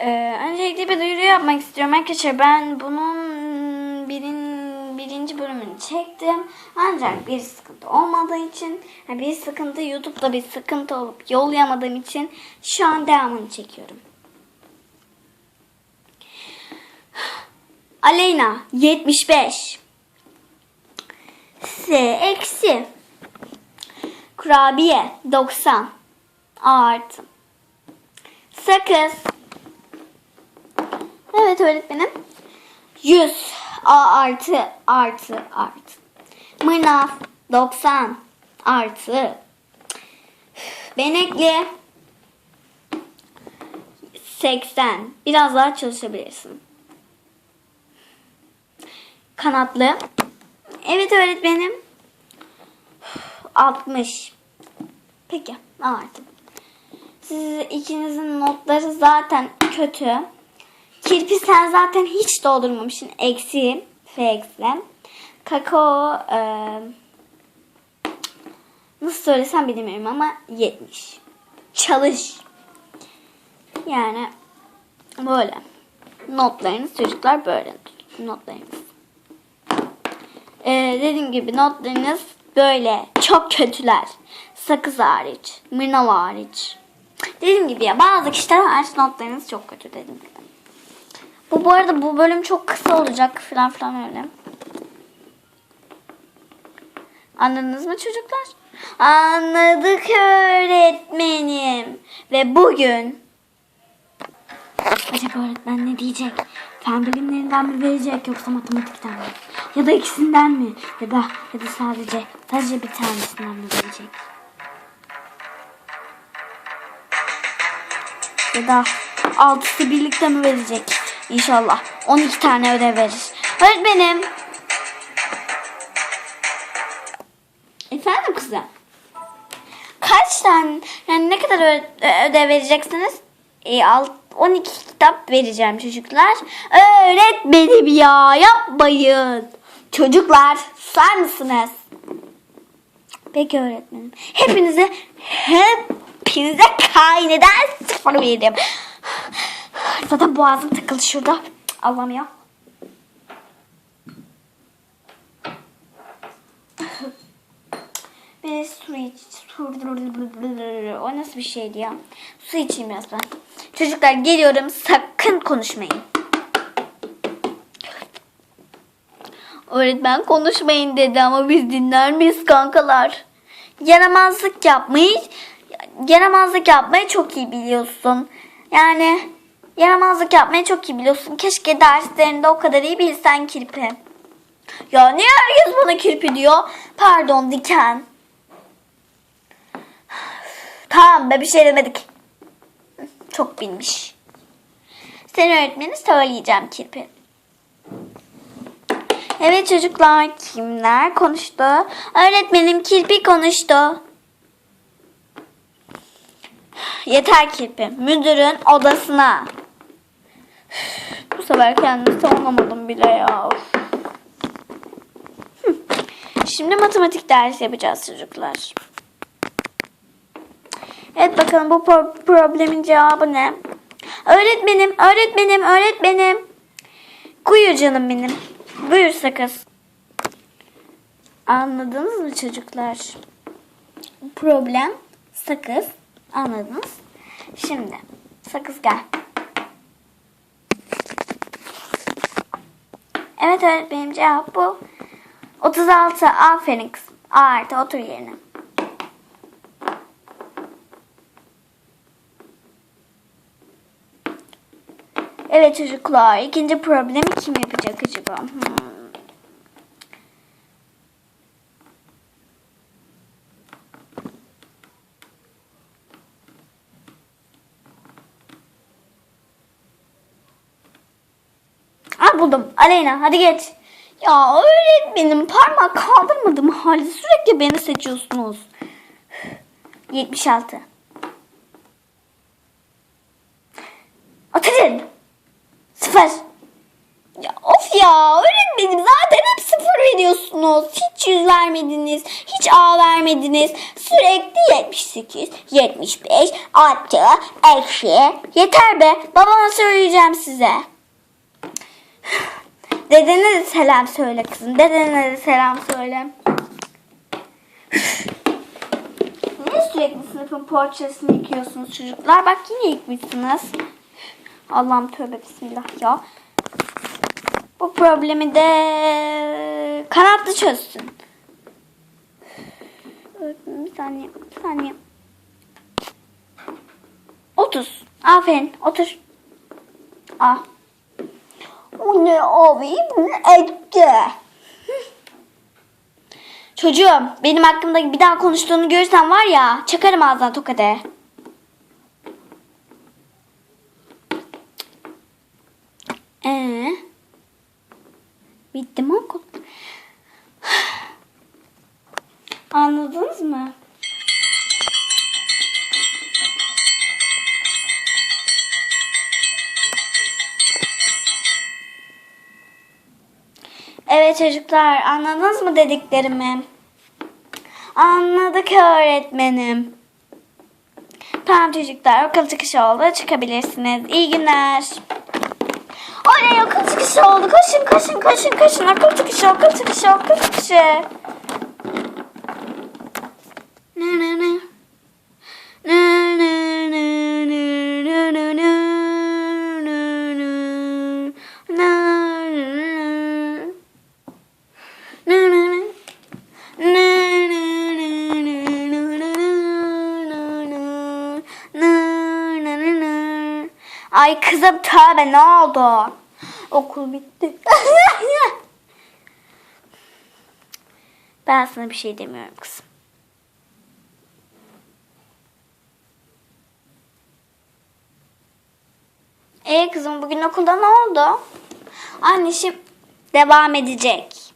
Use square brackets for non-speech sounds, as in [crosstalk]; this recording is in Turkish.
Ee, öncelikle bir duyuru yapmak istiyorum arkadaşlar. Ben bunun birin, birinci bölümünü çektim. Ancak bir sıkıntı olmadığı için, yani bir sıkıntı YouTube'da bir sıkıntı olup yollayamadığım için şu an devamını çekiyorum. Aleyna 75 S eksi Kurabiye 90 A artı Sakız Evet öğretmenim. 100 A artı artı artı. Mırnav 90 artı. Benekli 80 Biraz daha çalışabilirsin. Kanatlı. Evet öğretmenim. 60 Peki artık. Siz ikinizin notları zaten kötü. Kirpi sen zaten hiç doldurmamışsın. Eksi. F eksi. Kakao e, nasıl söylesem bilmiyorum ama 70. Çalış. Yani böyle. Notlarınız çocuklar böyle. Notlarınız. Ee, dediğim gibi notlarınız böyle çok kötüler. Sakız hariç, Mırnav hariç. Dediğim gibi ya bazı kişiler hariç notlarınız çok kötü gibi. Bu bu arada bu bölüm çok kısa olacak falan filan öyle. Anladınız mı çocuklar? Anladık öğretmenim. Ve bugün Acaba öğretmen ne diyecek? Fen bilimlerinden mi verecek yoksa matematikten mi? Ya da ikisinden mi? Ya da ya da sadece sadece bir tanesinden mi verecek? Ya da altısı birlikte mi verecek? İnşallah 12 tane ödev verir. Öğretmenim. Efendim kızım? Kaç tane yani ne kadar ödev vereceksiniz? E, alt, 12 kitap vereceğim çocuklar. Öğretmenim ya yapmayın. Çocuklar susar mısınız? Peki öğretmenim. Hepinize hepinize kayneden sıfır veririm. Zaten boğazım takıldı şurada. Allah'ım ya. Bir su iç. Su. O nasıl bir şeydi ya? Su içeyim biraz ben. Çocuklar geliyorum. Sakın konuşmayın. Öğretmen konuşmayın dedi ama biz dinler miyiz kankalar? Yaramazlık yapmayı yaramazlık yapmayı çok iyi biliyorsun. Yani yaramazlık yapmayı çok iyi biliyorsun. Keşke derslerinde o kadar iyi bilsen kirpi. Ya niye herkes bana kirpi diyor? Pardon diken. Tamam be bir şey demedik. Çok bilmiş. Sen öğretmeni söyleyeceğim kirpi. Evet çocuklar kimler konuştu? Öğretmenim kirpi konuştu. Yeter kirpi. Müdürün odasına. Sefer kendimi savunamadım bile ya. Şimdi matematik dersi yapacağız çocuklar. Evet bakalım bu pro- problemin cevabı ne? Öğretmenim, öğretmenim, öğretmenim. Buyur canım benim. Buyur sakız. Anladınız mı çocuklar? Problem sakız. Anladınız? Şimdi sakız gel. Evet öğretmenim cevap bu. 36 aferin kızım. A artı otur yerine. Evet çocuklar ikinci problemi kim yapacak acaba? Hmm. Buldum. Aleyna hadi geç. Ya öğretmenim parmak kaldırmadım halde sürekli beni seçiyorsunuz. 76. Oturun. Sıfır. Ya of ya öğretmenim zaten hep sıfır veriyorsunuz. Hiç yüz vermediniz. Hiç A vermediniz. Sürekli 78, 75, artı, eksi. Yeter be. Babama söyleyeceğim size. Dedene de selam söyle kızım. Dedene de selam söyle. Niye sürekli sınıfın porçesini yıkıyorsunuz çocuklar? Bak yine yıkmışsınız. Allah'ım tövbe bismillah ya. Bu problemi de kanatlı çözsün. Bir saniye, bir saniye. 30. Aferin, otur. Ah. Ne abi? Bu ne etti? Çocuğum, benim hakkımda bir daha konuştuğunu görürsen var ya, çakarım ağzına tokadı. Ee, bitti mi okul? [sighs] Anladınız mı? Evet çocuklar anladınız mı dediklerimi? Anladık öğretmenim. Tamam çocuklar okul çıkışı oldu çıkabilirsiniz. İyi günler. Oley okul çıkışı oldu. Koşun koşun koşun koşun. Okul çıkışı okul çıkışı okul çıkışı. Ne ne ne. Ne ne ne ne ne ne ne. Ne ne. Ne ne ne. Ne ne ne. Ay kızım tövbe ne oldu? Okul bitti. ben sana bir şey demiyorum kızım. Ee kızım bugün okulda ne oldu? Anneciğim devam edecek.